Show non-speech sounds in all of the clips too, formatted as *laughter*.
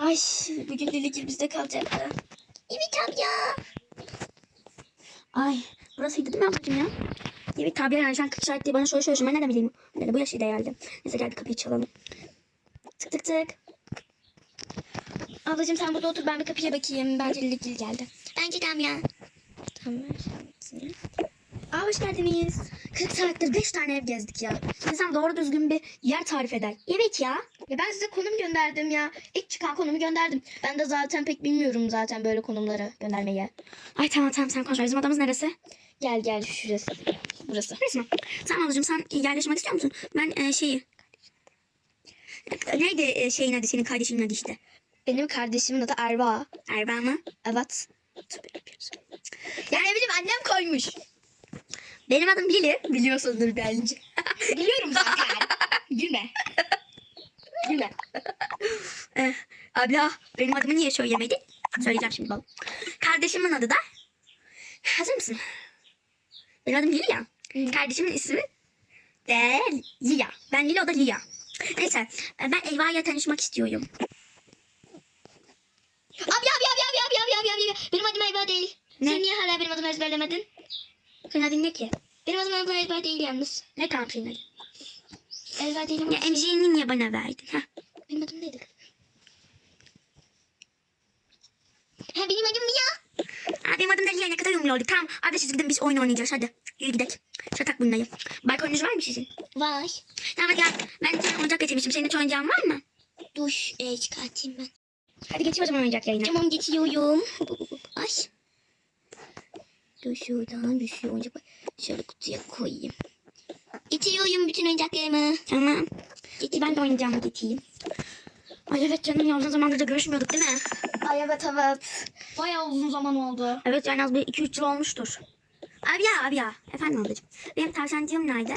Ay bugün Lili bizde kalacaktı. Evet abi ya. Ay burasıydı değil mi ablacığım ya? Evet tabi yani sen 40 saat diye bana soru soruyorsun. Ben nereden bileyim? Ben de bu yaşta geldim. Neyse geldi kapıyı çalalım. Tık tık tık. Ablacığım sen burada otur ben bir kapıya bakayım. Bence Lili Gil geldi. Bence de ya. Tamam. Aa hoş geldiniz. 40 saattir 5 tane ev gezdik ya. İnsan doğru düzgün bir yer tarif eder. Evet ya. Ya ben size konum gönderdim ya. İlk çıkan konumu gönderdim. Ben de zaten pek bilmiyorum zaten böyle konumları göndermeyi. Ay tamam tamam sen konuş. Bizim odamız neresi? Gel gel şurası. Burası. Burası mı? Sen ablacığım sen yerleşmek istiyor musun? Ben e, şeyi... Neydi e, şeyin adı senin kardeşinin adı işte? Benim kardeşimin adı Erva. Erva mı? Evet. Yani ne bileyim annem koymuş. Benim adım Lili. Biliyorsundur bence. Biliyorum zaten. *laughs* Gülme. Gülme. ee, abla benim adımı niye söylemedi? Söyleyeceğim şimdi baba. Kardeşimin adı da hazır mısın? Benim adım Lilia. Kardeşimin ismi de Lia. Ben Lila o da Lia. Neyse e, ben Eyva'ya tanışmak istiyorum. Abi abi abi abi abi abi abi abi. Benim adım Eyva değil. Ne? Sen niye hala benim adımı ezberlemedin? Senin adın ne ki? Benim adım Eyva değil yalnız. Ne tamam senin adın? Eyva değil ama Ya emziğini niye bana verdin? Ha? benim adım neydi? Ha benim adım Mia. Aa, benim adım da Lia ne kadar uyumlu olduk. Tamam abi siz gidin biz oyun oynayacağız hadi. Yürü gidelim. Şatak bunları. Balkonunuz var mı sizin? Var. Tamam hadi gel. Ben sana oyuncak getirmiştim. Senin hiç oyuncağın var mı? Dur e, çıkartayım ben. Hadi getir o zaman oyuncak yayına. Tamam geçiyorum. Ay. Dur şuradan bir şey oyuncak. Şöyle kutuya koyayım. Geçiyorum bütün oyuncaklarımı. Tamam. Getir ben de oyuncağımı getireyim. Ay evet canım ya uzun zamandır da görüşmüyorduk değil mi? Ay evet evet. Bayağı uzun zaman oldu. Evet yani az bir 2-3 yıl olmuştur. Abi ya abi ya. Efendim ablacığım. Benim tavşancığım nerede?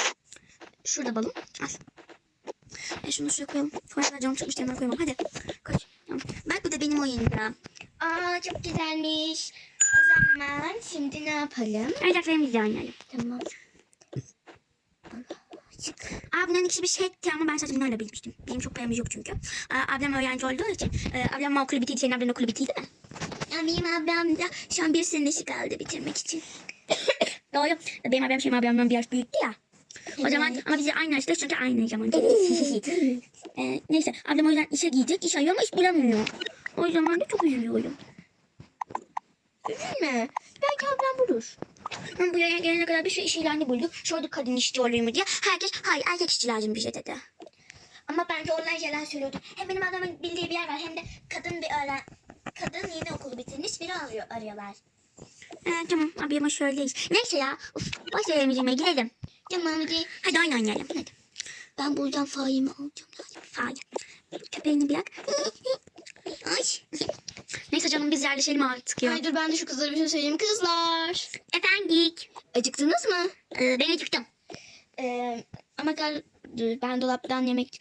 Şurada balım. Al. E şunu şuraya koyalım. Sonra canım çıkmış hemen koyalım. Hadi. Koş. Bak bu da benim oyuncağım. Aa çok güzelmiş. O zaman şimdi ne yapalım? Oyuncaklarımızla oynayalım. Tamam. Aa bunların ikisi bir şey etti ama ben sadece bunlarla bilmiştim. Benim çok paramız yok çünkü. Ablam öğrenci olduğu için. E, ablam okulu bitirdi. Senin ablanın okulu bitirdi mi? Ya benim ablam da şu an bir senesi kaldı bitirmek için. *coughs* Doğru. Benim ablam Şeyma ablamdan bir yaş büyüktü ya. O zaman ama biz de aynı yaştayız çünkü aynı zaman. *laughs* e, neyse ablam o yüzden işe gidecek. iş arıyor ama iş bulamıyor. O zaman da çok üzülüyorum. Üzülme. Belki ablam bulur. Ben bu yaya gelene kadar bir sürü iş ilanı bulduk. Sorduk kadın işçi olur mu diye. Herkes hayır erkek işçi lazım bize dedi. Ama bence onlar yalan söylüyordu. Hem benim adamın bildiği bir yer var hem de kadın bir öğren kadın yeni okulu bitirmiş biri arıyor, arıyorlar. E, tamam abi ama şöyleyiz. Neyse ya. Uf, verelim yemeğe gidelim. Tamam hadi. Hadi oyun oynayalım. Hadi. Ben buradan faimi alacağım. Hayır. Köpeğini bırak. Ay. Neyse canım biz yerleşelim artık ya. Ay dur ben de şu kızlara bir şey söyleyeyim. Kızlar. Efendik. Acıktınız mı? Ee, ben acıktım. Ee, ama gel ben dolaptan yemek...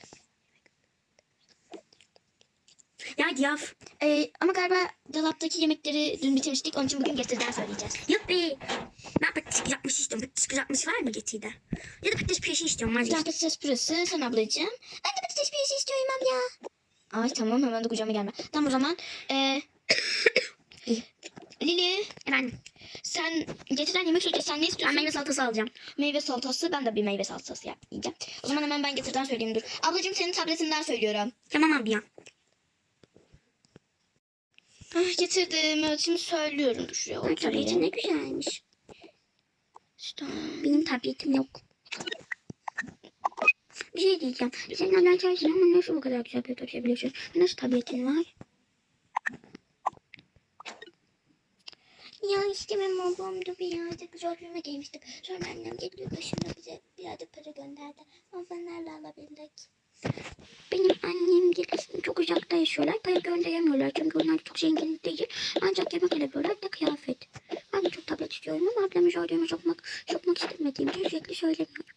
Ya yaf. Ee, ama galiba dolaptaki yemekleri dün bitirmiştik. Onun için bugün getirden söyleyeceğiz. Yuppi. Ben patates yapmış istiyorum. Patates yapmış var mı getirdi? Ya da patates püresi istiyorum. Sen Vazgeçtim. patates püresi, sen ablacığım. Ben de patates püresi istiyorum ya. Ay tamam hemen de kucağıma gelme. Tamam o zaman. Ee, *coughs* Lili Efendim. Sen getirden yemek söyleyeceğiz. Sen ne Ben istiyorsun? meyve salatası alacağım. Meyve salatası. Ben de bir meyve salatası yap, yiyeceğim. O zaman hemen ben getirden söyleyeyim dur. Ablacığım senin tabletinden söylüyorum. Tamam abi ya. Ah, getirdim. Evet şimdi söylüyorum. Dur şuraya Ay, tabletin ne güzelmiş. İşte. Benim tabletim yok. Bir şey diyeceğim. Senin sensin ama nasıl bu kadar güzel bir taşıyabiliyorsun? Nasıl tabletin var? Ya işte benim ablam da bir yerde güzel gelmiştik. Sonra annem geliyor başına bize birazcık para gönderdi. Ama nerede alabildik? Benim annem gelirsin çok uzakta yaşıyorlar. Para gönderemiyorlar çünkü onlar çok zengin değil. Ancak yemek alabiliyorlar da kıyafet. Ben de çok tablet istiyorum ama ablamı söylediğime sokmak, sokmak istemediğim için sürekli söylemiyorum.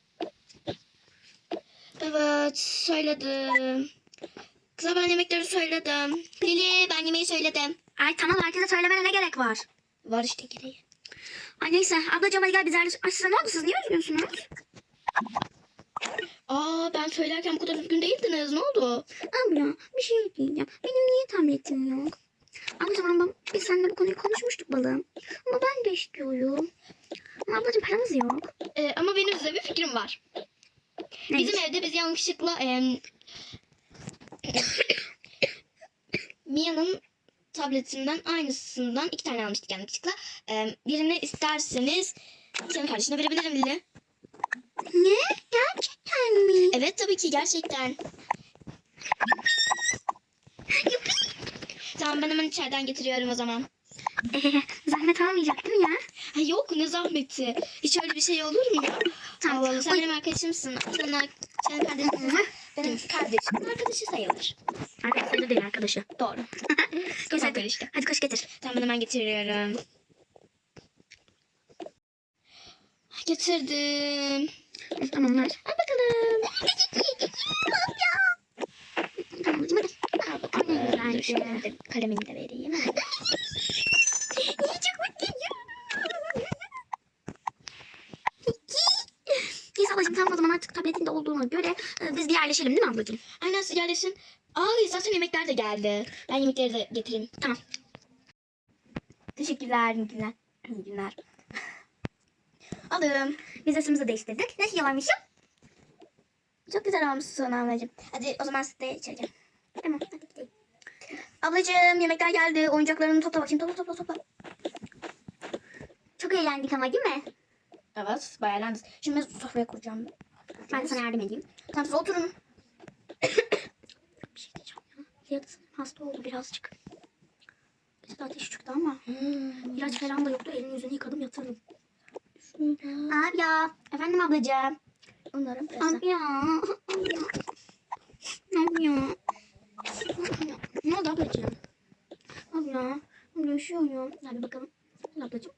Evet söyledim. Kıza ben yemekleri söyledim. Lili ben yemeği söyledim. Ay tamam herkese söylemene ne gerek var? Var işte gereği. Ay neyse ablacığım hadi gel biz yerleş... Ay size ne oldu siz niye üzgünsünüz? Aa ben söylerken bu kadar üzgün değildiniz. Ne oldu? Abla bir şey diyeceğim. Benim niye tabletim yok? Ablacığım ama biz seninle bu konuyu konuşmuştuk balım. Ama ben de istiyorum. Ama ablacığım paramız yok. Ee, ama benim size bir fikrim var. Bizim evde biz yanlışlıkla em, *coughs* Mia'nın tabletinden aynısından iki tane almıştık yanlışlıkla. Em, birini isterseniz senin kardeşine verebilirim Lili. Ne? Gerçekten mi? Evet tabii ki gerçekten. tamam ben hemen içeriden getiriyorum o zaman. Ee, zahmet almayacak değil mi ya? Ha, yok ne zahmeti. Hiç öyle bir şey olur mu ya? Tamam. Allah Allah, sen Oy. benim arkadaşımsın. Sen, ar- sen kardeşimsin. Benim kardeşimin arkadaşı sayılır. Arkadaşları değil arkadaşı. Doğru. *laughs* Koş hadi. karıştı. Hadi koş getir. Tamam ben hemen getiriyorum. Getirdim. Tamam ver. Al bakalım. Al bakalım. Güzel. Dur şöyle de kalemini de vereyim. Çok mutluyum. Neyse ablacığım tamam o zaman artık tabletinde olduğuna göre e, biz bir yerleşelim değil mi ablacığım? Aynen siz yerleşin. Aa zaten yemekler de geldi. Ben yemekleri de getireyim. Tamam. Teşekkürler. İyi günler. İyi günler. Aldım. Biz resmimizi değiştirdik. Ne yiyorlarmışım? Çok güzel olmuşsun ablacığım. Hadi o zaman siz de içeri gelin. Tamam hadi gidelim. Ablacığım yemekler geldi. Oyuncaklarını topla bakayım. Topla topla topla. Çok eğlendik ama değil mi? Evet bayağı eğlendiniz. Şimdi sofraya kuracağım. Ben de sana yardım edeyim. Tamam siz oturun. Bir şey diyeceğim ya. Yarısı hasta oldu birazcık. İşte ateşi çıktı ama ilaç falan da yoktu. Elini yüzünü yıkadım yatırdım. Abi ya. Efendim ablacığım. Onların Abi ya. Abi ya. Ne oldu ablacığım? Abi ya. Abi üşüyorum. Hadi bakalım. Ablacığım.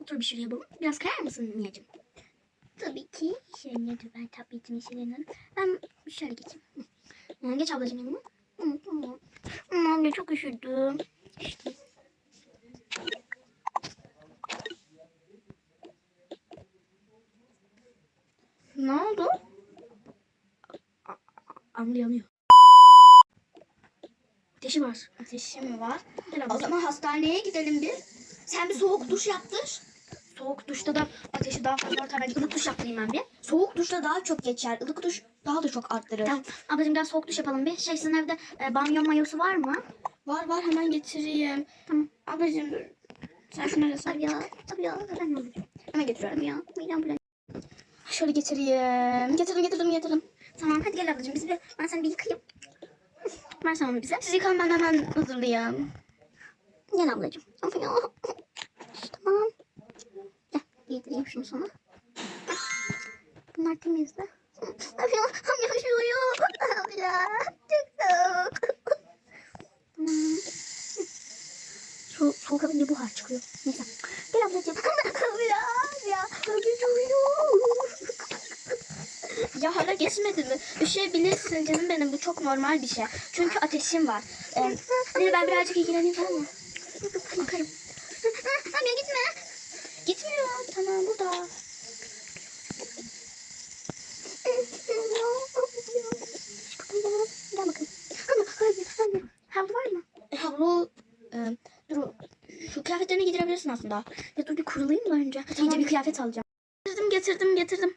Otur bir şuraya yapalım. Biraz kayar mısın Niyacığım? Tabii ki. Şirin'e dur ben tabletimin Şirin'e. Ben şöyle geçeyim. Hı. Geç ablacığım yanıma. Hı, tamam. Ama abla çok üşüdüm. İşte. Ne oldu? Abla yanıyor. Ateşi var. Ateşi mi var? Gel O ablacığım. zaman hastaneye gidelim bir. Sen bir soğuk duş yaptır. Soğuk duşta da ateşi daha fazla artar. Ben ılık duş yaptırayım ben bir. Soğuk duşta daha çok geçer. Ilık duş daha da çok arttırır. Tamam. Ablacığım biraz soğuk duş yapalım bir. Şey sizin evde e, banyo mayosu var mı? Var var hemen getireyim. Tamam. Ablacığım. Sen şunları sen Abi ya. Abi ya. Olacağım? Hemen getiriyorum. Ya. Midem bulanıyor. Şöyle getireyim. Getirdim getirdim getirdim. Tamam hadi gel ablacığım. Biz bir, ben seni bir yıkayayım. Ver sen onu bize. Siz yıkan ben hemen hazırlayayım. Gel ablacığım. Of ya. Giydireyim şunu sana. Bunlar ya. Çok soğuk. Havada buhar çıkıyor. Neyse. Gel ablacığım. Ya. Ya. Ya hala geçmedi mi? Üşüyebilirsin canım benim. Bu çok normal bir şey. Çünkü ateşim var. Ee, ben birazcık ilgileneyim tamam mı? Bakarım. Abi ya gitme. Gitmiyor. Tamam burada. Gel bakalım. Ama hayır, hayır. Havlu var mı? E, havlu... E, dur. Şu kıyafetlerini giydirebilirsin aslında. Ya dur bir kurulayım da önce. Tamam. İyice bir kıyafet alacağım. Getirdim getirdim getirdim.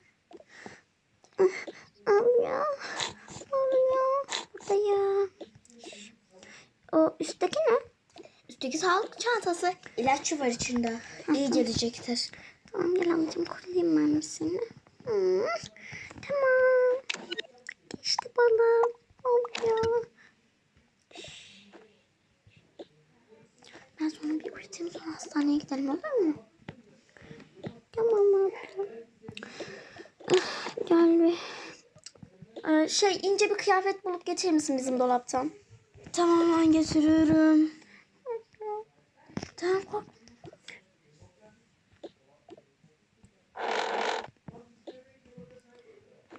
Abi ya. Abi ya. Burada ya. O üstteki ne? Üstteki sağlık çantası. İlaç var içinde. İyi gelecektir. Tamam gel ablacığım kurulayım ben seni. Hmm, Tamam. Geçti balım. Abi ya. Ben sonra bir uyutayım sonra hastaneye gidelim olur mu? Tamam abla. Ah, Gel bir. Ee, şey ince bir kıyafet bulup getirir misin bizim dolaptan? Tamam ben getiriyorum. Tamam kork.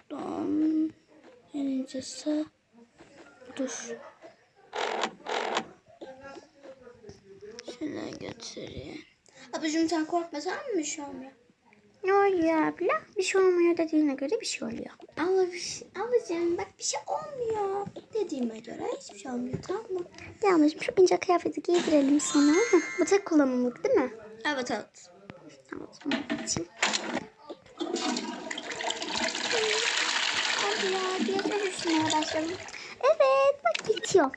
Tamam. Birincisi. Dur. Şöyle getireyim. Ablacığım sen korkma tamam mı şu an ya? Ne oluyor abla? Bir şey olmuyor dediğine göre bir şey oluyor. Abla bir şey, ablacığım bak bir şey olmuyor. Dediğime göre hiçbir şey olmuyor tamam mı? Ya ablacığım şu ince kıyafeti giydirelim sana. Heh, Bu tek kullanımlık değil mi? Evet evet. Tamam o zaman açayım. Abla başladım. Evet bak bitiyor.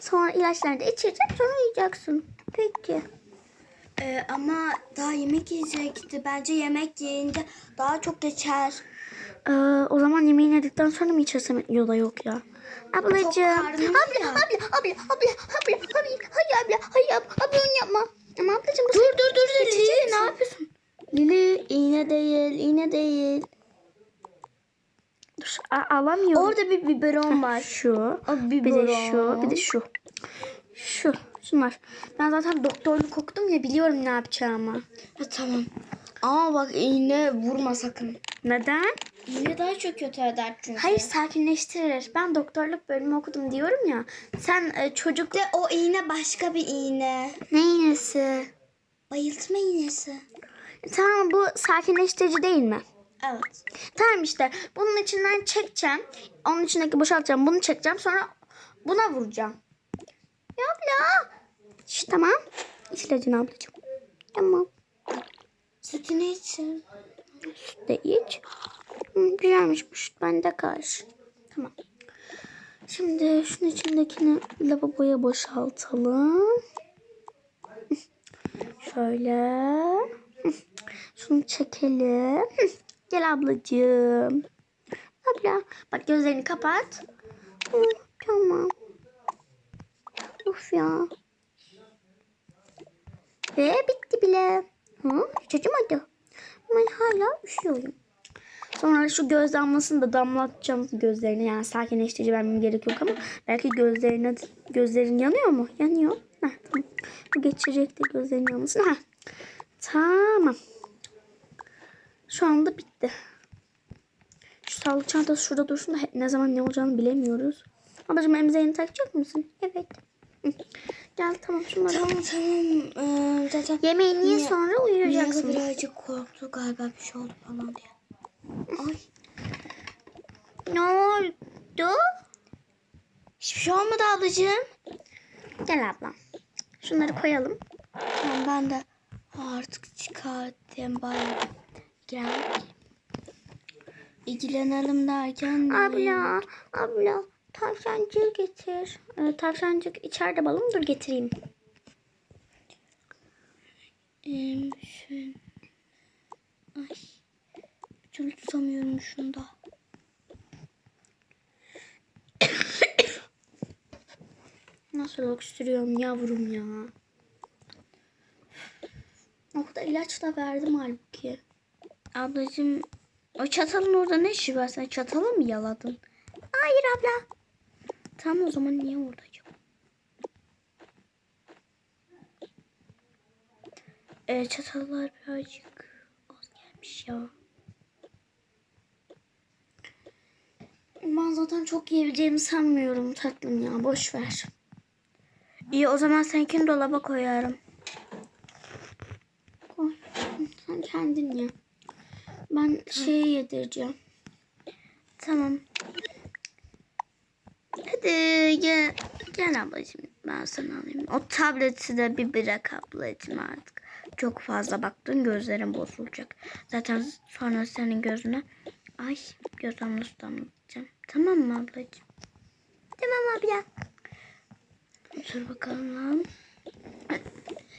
Sonra ilaçlarını da içireceğim sonra uyuyacaksın. Peki. Ee, ama daha yemek yiyecekti. Bence yemek yiyince daha çok geçer. Ee, o zaman yemeğini yedikten sonra mı içersem yola yok ya. Ablacığım. Abla, abla, abla, abla, abla, abla, hayır abla, hayır abla, abla onu yapma. Ama ablacığım bu Dur dur dur dur. Lili ne yapıyorsun? Lili iğne değil iğne değil. Dur, alamıyorum. Orada bir biberon var. Şu. O Bir de biberon. şu, bir de şu. Şu, şunlar. Ben zaten doktorluk okudum ya biliyorum ne yapacağımı. Ha, tamam. Ama bak iğne vurma sakın. Neden? İğne daha çok kötü eder çünkü. Hayır sakinleştirir. Ben doktorluk bölümü okudum diyorum ya. Sen e, çocuk... De o iğne başka bir iğne. Ne iğnesi? Bayıltma iğnesi. Tamam bu sakinleştirici değil mi? Evet. Tamam işte bunun içinden çekeceğim. Onun içindeki boşaltacağım. Bunu çekeceğim sonra buna vuracağım. Ya abla. İşte tamam. İç ilacını ablacığım. Tamam. Sütünü için. Süt de iç. Hı, güzelmiş bu süt bende karşı. Tamam. Şimdi şunun içindekini lavaboya boşaltalım. Şöyle. Şunu çekelim. Gel ablacığım. Abla. Bak gözlerini kapat. Tamam. Of ya. Ve bitti bile. Hı, hiç acımadı. Ama hala üşüyorum. Sonra şu göz damlasını da damlatacağım gözlerine. Yani sakinleştirici vermem gerek yok ama belki gözlerine gözlerin yanıyor mu? Yanıyor. Heh, tamam. Bu geçecek de gözlerin yanmasını. Heh. Tamam. Şu anda bitti. Şu sağlık çantası şurada dursun da ne zaman ne olacağını bilemiyoruz. Ablacığım emzeğini takacak mısın? Evet. Gel tamam şunları. Tamam tamam. Ee, zaten Yemeğini ye Niye- sonra uyuyacaksın. birazcık korktu galiba bir şey oldu falan diye. Ay. Ne oldu? Hiçbir şey olmadı ablacığım. Gel ablam. Şunları koyalım. Tamam ben de artık çıkarttım bari. Gel. İlgilenelim derken. Abla, abla tavşancığı getir. Ee, tavşancık içeride balım dur getireyim. Ee. Ay. Bir türlü tutamıyorum şunu da. *coughs* Nasıl öksürüyorum yavrum ya. O kadar ilaç da verdim halbuki. Ablacığım o çatalın orada ne işi var? Sen çatalı mı yaladın? Hayır abla. Tamam o zaman niye orada acaba? Ee, çatallar birazcık az gelmiş ya. Ben zaten çok yiyebileceğimi sanmıyorum tatlım ya. Boş ver. İyi o zaman seninkini dolaba koyarım. Koy. Sen kendin ye. Ben şeyi yedireceğim. Tamam. Hadi gel, gel ablacığım ben sana alayım. O tableti de bir bırak ablacığım artık. Çok fazla baktın gözlerin bozulacak. Zaten sonra senin gözüne ay göz damlası damlatacağım. Tamam mı ablacığım? Tamam abla. Dur bakalım.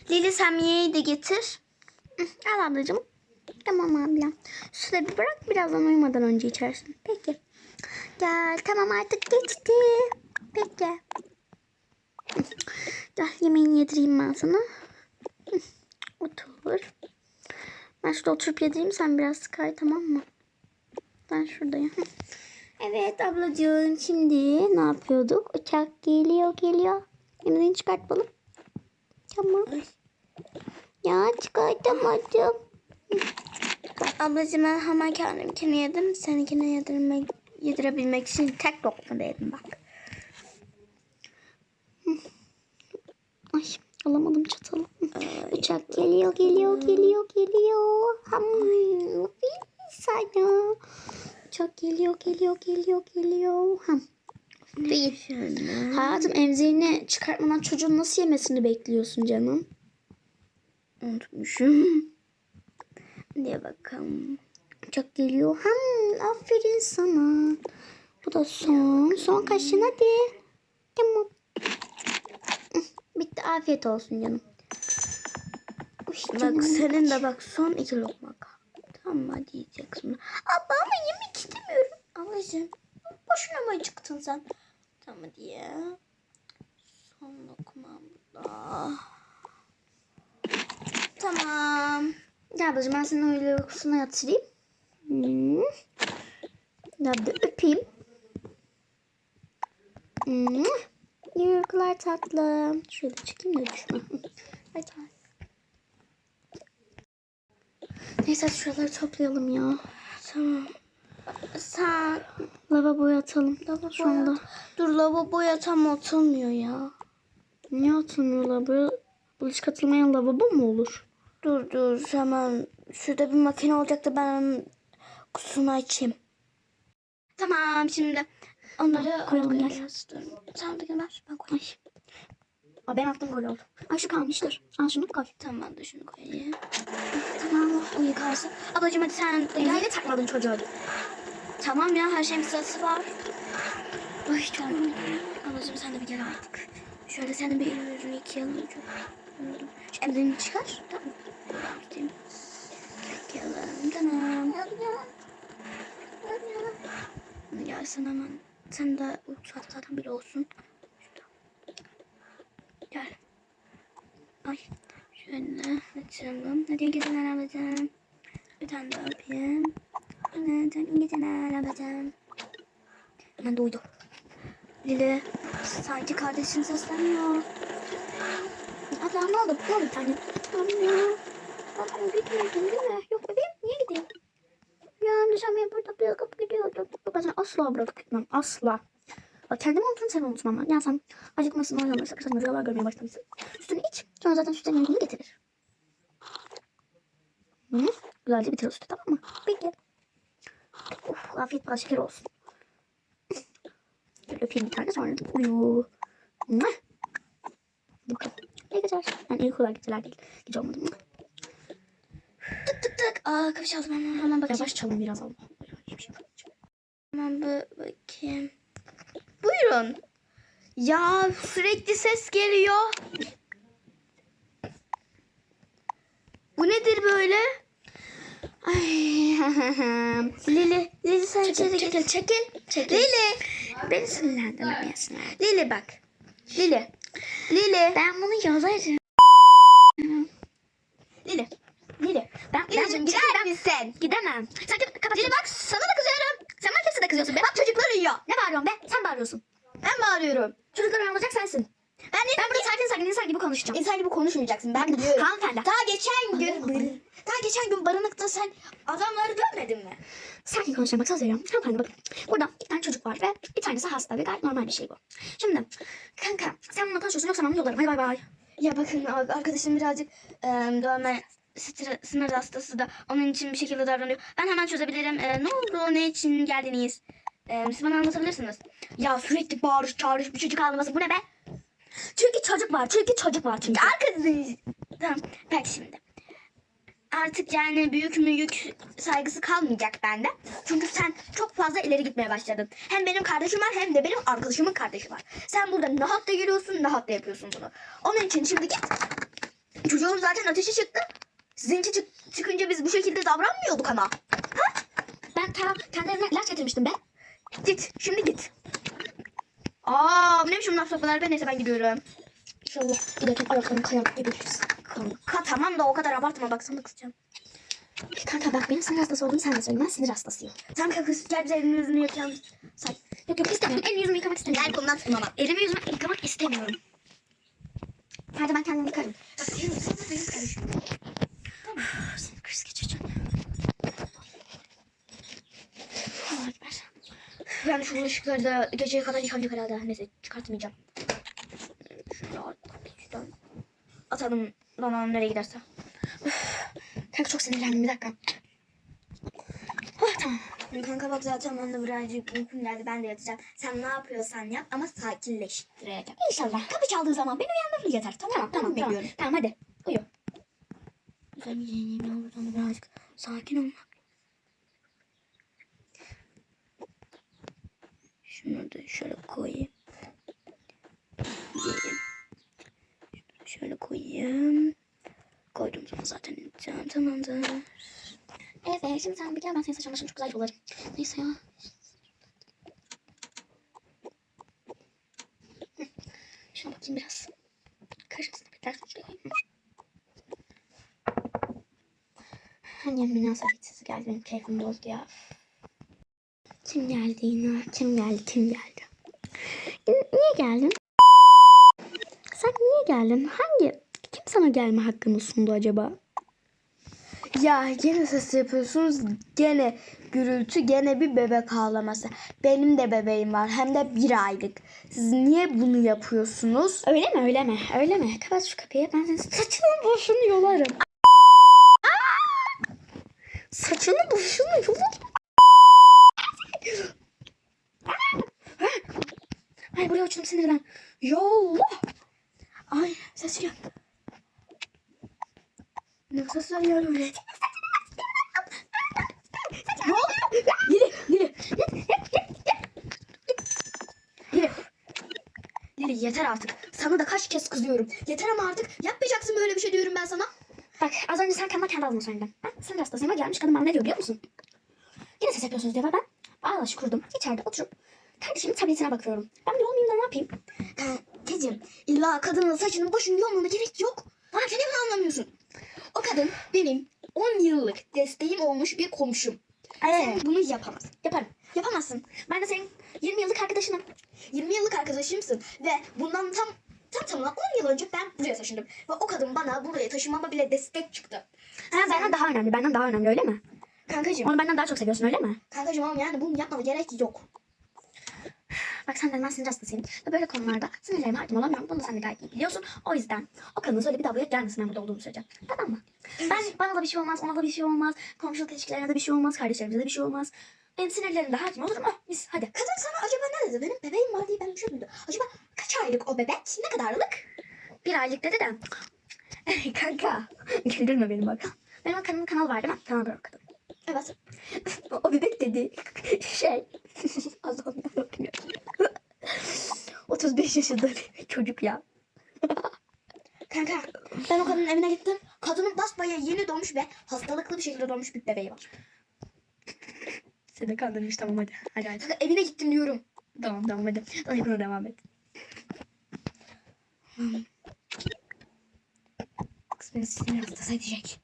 Lili sen Mia'yı da getir. Al ablacığım. Tamam abla. Su da bir bırak birazdan uyumadan önce içersin. Peki. Gel tamam artık geçti. Peki. Gel yemeğini yedireyim ben sana. Otur. Ben şurada oturup yedireyim sen biraz kay tamam mı? Ben şuradayım. Evet ablacığım şimdi ne yapıyorduk? Uçak geliyor geliyor. Yemeğini çıkartmalım. Tamam. Ya çıkartamadım. Ablacığım ben hemen kendimkini yedim. Seninkini yedirmek, yedirebilmek için tek lokma yedim bak. Ay alamadım çatalı. Uçak geliyor geliyor geliyor geliyor. Ay, sana. Çok geliyor, geliyor, geliyor, geliyor. Ham. Aferin. Hayatım emziğini çıkartmadan çocuğun nasıl yemesini bekliyorsun canım? Unutmuşum. Diye bakalım. Çok geliyor. Ham, aferin sana. Bu da son. Son kaşın hadi. Tamam. Bitti. Afiyet olsun canım. Uy, canım. Bak senin de bak son iki lokma kaldı. Tamam hadi yiyeceksin. Abla ama yemek istemiyorum. Ablacığım boşuna mı acıktın sen? Tamam hadi ya. Son lokmam da. Tamam. Gel ablacığım ben seni öyle uykusuna yatırayım. Hmm. Ya bir öpeyim. Hmm. İyi uykular tatlım. Şöyle çıkayım da düşme. *laughs* Neyse şuraları toplayalım ya. Tamam. Sen lavaboya atalım. Şu anda. Dur lavaboya tam atılmıyor ya. Niye atılmıyor lavaboya? Bulaşık atılmayan lavabo mu olur? Dur dur hemen şurada bir makine olacak da ben kutusunu açayım. Tamam şimdi onları koyalım gel. Sen de gel ver ben koyayım. Aa, ben attım gol oldu. Ay şu kalmıştır. Al şunu koy. Tamam de şunu koyayım. Tamam o yıkarsın. Ablacığım hadi sen. Yine takmadın çocuğu. Tamam ya her şeyin sırası var. Ay tamam. Ablacığım sen de bir gel artık. Şöyle sen de bir elini yüzünü yıkayalım. Çok yoruldum. Şu emzini çıkar. Tamam. Buradan tutayım. Yıkayalım. Tamam. Hadi Gel sen hemen. Sen de zaten bile olsun. Gel. Ay. Şöyle açalım. Hadi geceler ablacığım. Bir tane daha. Evet, iyi geceler ablacığım. Hemen de uyudu. Lili sanki kardeşin sesleniyor. Abla ne oldu? Bir tane? Anne. Abla gitmiyordun değil mi? Yok bebeğim niye gideyim? Ya dışarıya burada bırakıp gidiyordum. Ben seni asla bırakıp gitmem. Asla. Bak kendim unuttum sen unutmam. Yani sen acıkmasın oynamaya sakın sakın rüyalar görmeye başlamışsın. Sütünü iç. Sonra zaten sütten yanını getirir. Hı? Güzelce bitir o sütü tamam mı? Peki. Of, afiyet bal şeker olsun. Şöyle öpeyim bir tane sonra uyu. Hadi bakalım. İyi geceler. Yani iyi uykular geceler değil. Gece olmadı mı? Tık tık tık. Aa kapı çaldım hemen hemen bakayım. Yavaş çalın biraz Allah. Hemen bir bakayım. Buyurun. Ya sürekli ses geliyor. Bu nedir böyle? Ay. *laughs* Lili, Lili sen içeri gel. Çekil, çekil, çekil. Lili. Beni sinirlendirmeyesin. Lili bak. Lili. Lili. Ben bunu yazarım. Lili. Ben, ben, gider ben, misin? Gidemem. Sen kapat. Lili bak sana da kızıyorum. Sen kimse de kızıyorsun be. Bak çocuklar uyuyor. Ne bağırıyorsun be? Sen bağırıyorsun. Ben bağırıyorum. Çocukları uyandıracak sensin. Ben ne Ben burada sakin sakin insan gibi konuşacağım. İnsan gibi konuşmayacaksın. Ben biliyorum. Hanımefendi. Daha geçen gün daha geçen gün barınakta sen adamları görmedin mi? Sakin konuşacağım. Bak söz veriyorum. Hanımefendi bakın. Burada iki tane çocuk var ve bir tanesi hasta ve gayet normal bir şey bu. Şimdi kanka sen bununla konuşuyorsun yoksa ben yollarım. Hadi bay bay. Ya bakın arkadaşım birazcık e, dövme sınır hastası da onun için bir şekilde davranıyor. Ben hemen çözebilirim. E, ne oldu? Ne için geldiniz? E, siz bana anlatabilirsiniz. Ya sürekli bağırış çağırış bir çocuk ağlaması bu ne be? Çünkü çocuk var. Çünkü çocuk var çünkü. Arkadaşım. Tamam. Bak şimdi. Artık yani büyük müyük saygısı kalmayacak bende. Çünkü sen çok fazla ileri gitmeye başladın. Hem benim kardeşim var hem de benim arkadaşımın kardeşi var. Sen burada nahat da geliyorsun nahat da yapıyorsun bunu. Onun için şimdi git. Çocuğun zaten ateşi çıktı. Sizinki çık- çıkınca biz bu şekilde davranmıyorduk ama. Ben ta kendi evine ilaç getirmiştim be. Git. Şimdi git. Aa bu neymiş bunlar sophalar be neyse ben gidiyorum. İnşallah giderken ayaklarım kayar gebeririz. Kanka tamam da o kadar abartma baksana kızacağım. Kanka bak benim sinir hastası olduğumu sen de söyle. Ben sinir hastasıyım. Tamam kanka gel bize elini yüzünü yıkayalım. Say. Yok yok istemiyorum. Elimi yüzümü yıkamak istemiyorum. Gel kolundan tutma bak. Elimi yüzümü yıkamak istemiyorum. Hadi ben kendimi yıkarım. Bak diyorum sen de benim kardeşim. Sinir kriz geçireceğim. Allah ekber. Ben şu bulaşıkları da geceye kadar yıkanacak herhalde. Neyse çıkartmayacağım. Şöyle atalım. Lan nereye giderse. Kanka çok sinirlendim bir dakika. Oh, tamam. Kanka bak zaten de birazcık uykum geldi. Ben de yatacağım. Sen ne yapıyorsan yap ama sakinleştirerek yap. İnşallah. Kapı çaldığı zaman beni uyandırır yeter. Tamam tamam, Tamam, tamam. bekliyorum. Tamam hadi. Uyu. Güzel bir da birazcık sakin olmak. Şunu da şöyle koyayım. Şöyle koyayım. Koydum zaman zaten edeceğim. Tamamdır. Evet şimdi sen bir gel ben senin saçın başını çok güzel yolarım. Neyse ya. Şuna bakayım biraz. Karışmasın bir ters şuraya koyayım. Annem münasebetsiz geldi benim keyfim bozdu ya. Kim geldi yine? Kim geldi? Kim geldi? Niye geldin? Sen niye geldin? Hangi? Kim sana gelme hakkını sundu acaba? Ya gene ses yapıyorsunuz. Gene gürültü, gene bir bebek ağlaması. Benim de bebeğim var. Hem de bir aylık. Siz niye bunu yapıyorsunuz? Öyle mi öyle mi? Öyle mi? Kapat şu kapıyı. Ben senin saçını başını yolarım. Saçını başını yolarım. Ay buraya uçtum sinirden. Yallah. Ay ses geliyor. Ne sesler geliyor öyle? ne oluyor? Lili, Lili. Lili. Lili yeter artık. Sana da kaç kez kızıyorum. Yeter ama artık yapmayacaksın böyle bir şey diyorum ben sana. Bak az önce sen kendine kendi ağzına söyledin. Ha? Sinir hastasıyım. Gelmiş kadın bana ne diyor biliyor musun? Yine ses yapıyorsunuz diyor. Ben bağlaş kurdum. İçeride oturup kardeşimin tabletine bakıyorum. Yapayım? Tecim, illa kadının saçının başını yolmana gerek yok. Lan sen mi anlamıyorsun? O kadın benim 10 yıllık desteğim olmuş bir komşum. Sen bunu yapamazsın. Yaparım. Yapamazsın. Ben de senin 20 yıllık arkadaşınım. 20 yıllık arkadaşımsın ve bundan tam tam tamına 10 yıl önce ben buraya taşındım. Ve o kadın bana buraya taşınmama bile destek çıktı. Ha, benden daha önemli. Benden daha önemli öyle mi? Kankacığım, Onu benden daha çok seviyorsun öyle mi? kankacığım ama yani bunu yapmana gerek yok. Bak sen sinir hastasıyım. Ve böyle konularda sinirlerime hakim olamıyorum. Bunu sen de gayet iyi biliyorsun. O yüzden o kadının söyle bir daha buraya gelmesin ben burada olduğum sürece. Tamam mı? Ben bana da bir şey olmaz, ona da bir şey olmaz. Komşuluk ilişkilerine de bir şey olmaz, kardeşlerimize de bir şey olmaz. Benim sinirlerim de hakim olur mu? Biz hadi. Kadın sana acaba ne dedi? Benim bebeğim var diye ben bir şey duydum. Acaba kaç aylık o bebek? Ne kadarlık? Bir aylık dedi de. *laughs* Kanka. Güldürme beni bak. Benim o kadının kanalı var değil mi? Kanal var o kadın. Evet. *laughs* O, bebek dedi. Şey. Allah'ım yarabbim ya. 35 yaşında bir çocuk ya. Kanka ben o kadının evine gittim. Kadının basbayağı yeni doğmuş ve hastalıklı bir şekilde doğmuş bir bebeği var. Seni kandırmış tamam hadi. Hadi hadi. Kanka evine gittim diyorum. Tamam tamam hadi. Uykuna devam et. Kız beni sinir hastası edecek.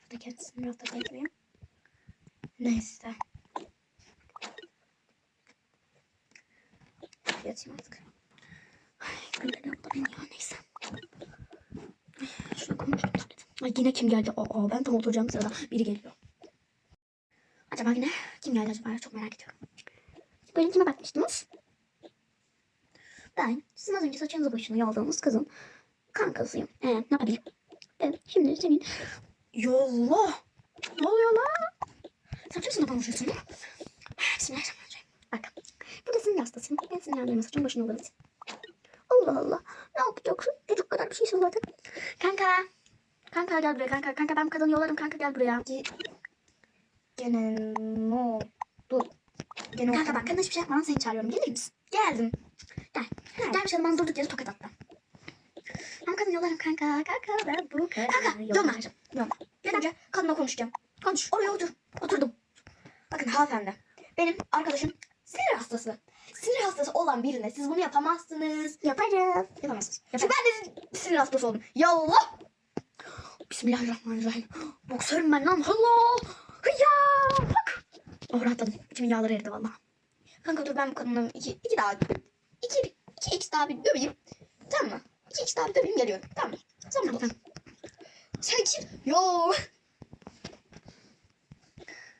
Şurada kendisi sinir hastası etmeyeyim. Neyse. Yatayım artık. Ay günler yaptı beni ya neyse. Şurada konuştum. Ay yine kim geldi? Aa ben tam oturacağım sırada biri geliyor. Acaba yine kim geldi acaba? Çok merak ediyorum. Böyle kime bakmıştınız? Ben sizin az önce saçınızı başını yoldığınız kızın kankasıyım. Ee, ne yapayım? Evet, şimdi senin... Yallah! Ne oluyor lan? Sen kimsin konuşuyorsun? Bismillahirrahmanirrahim. Bak, burada sinir hastasıyım. Ben sinirlendirme saçın başını yolladım. Allah Allah. Ne yapacaksın? Çocuk kadar bir şeysin zaten. Kanka. Kanka gel buraya kanka. Kanka ben bu kadını yollarım. Kanka gel buraya. Gene ne oldu? Gene Kanka oldu. bak kadın hiçbir şey yapmadan seni çağırıyorum. Gelir misin? Geldim. Gel. Gel bir şey bana durduk yere tokat atla. Ben kadın yollarım kanka. Kanka ben bu kadını Kanka dönme. yollarım. Dönme. Gel önce kadınla konuşacağım. Konuş. Oraya otur. Oturdum. Bakın hanımefendi. Benim arkadaşım sinir hastası. Sinir hastası olan birine siz bunu yapamazsınız. Yaparım. Yapamazsınız. Yaparım. Çünkü ben de sinir hastası oldum. Yallah. Bismillahirrahmanirrahim. Boksörüm ben lan. Allah. Hıyya. Bak. Oh rahatladım. İçimin yağları eridi valla. Kanka dur ben bu kadını iki, iki daha iki, iki x daha bir döveyim. Tamam mı? İki x daha bir döveyim geliyorum. Tamam mı? Burada. Tamam. Sen kim? Yo.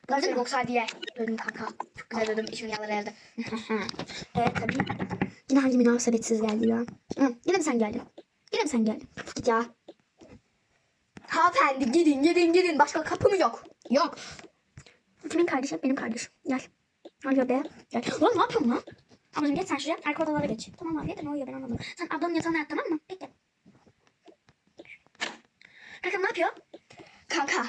Mü? boksar diye. Dövdüm kanka. Çok güzel dövdüm. İçimin yağları eridi. evet tabii. Yine hangi münasebetsiz geldi ya? Hı, yine mi sen geldin? Yine mi sen geldin? Git ya. Hanımefendi gidin gidin gidin. Başka kapı mı yok? Yok. Kimin kardeşi? Benim kardeşim. Gel. Alo be. Gel. Ulan ne yapıyorsun lan? Ablacığım geç sen şuraya. Arka odalara geç. Tamam abi. Ne oluyor ben anlamadım. Sen ablanın yatağına yat tamam mı? Bekle. Kankam ne yapıyor? Kanka.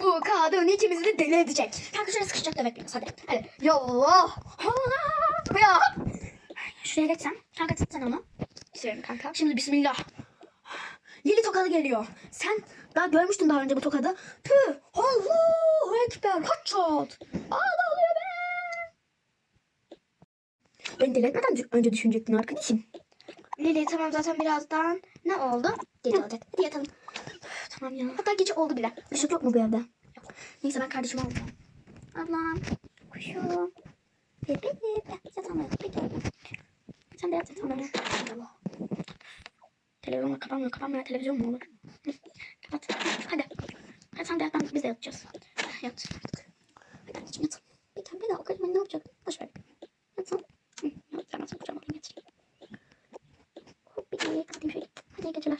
Bu kadın ikimizi de deli edecek. Kanka şuraya sıkışacak dövek biraz hadi. Hadi. Yallah. Allah. *laughs* Ya. Şuraya geç sen. Kanka tut sen onu. İstiyorum kanka. Şimdi bismillah. Lili tokadı geliyor. Sen daha görmüştün daha önce bu tokadı. Tüh. Allahu Ekber. Ne oluyor be? Beni deli önce düşünecektin arkadaşım. Lili tamam zaten birazdan ne oldu? Gece olacak. Hadi yatalım. Tamam ya. Hatta gece oldu bile. Işık yok mu bu evde? Yok. Neyse ben kardeşimi alacağım. Ablam. Kuşum. Bebeğim. Yatağıma yat. Bekle. Sen de yat yatağıma yat. Allah. Televizyonla kapanmıyor. Kapanmıyor. Televizyon mu olur? Kapat. Hadi. Hadi sen de yat. Ben, biz de yatacağız. Yat. Hadi yat. Bir tane bir daha. Ben ne yapacak? Boş ver. Yat sen. Yat. Sen nasıl kucağıma alayım yat. Hop bir kapatayım şöyle.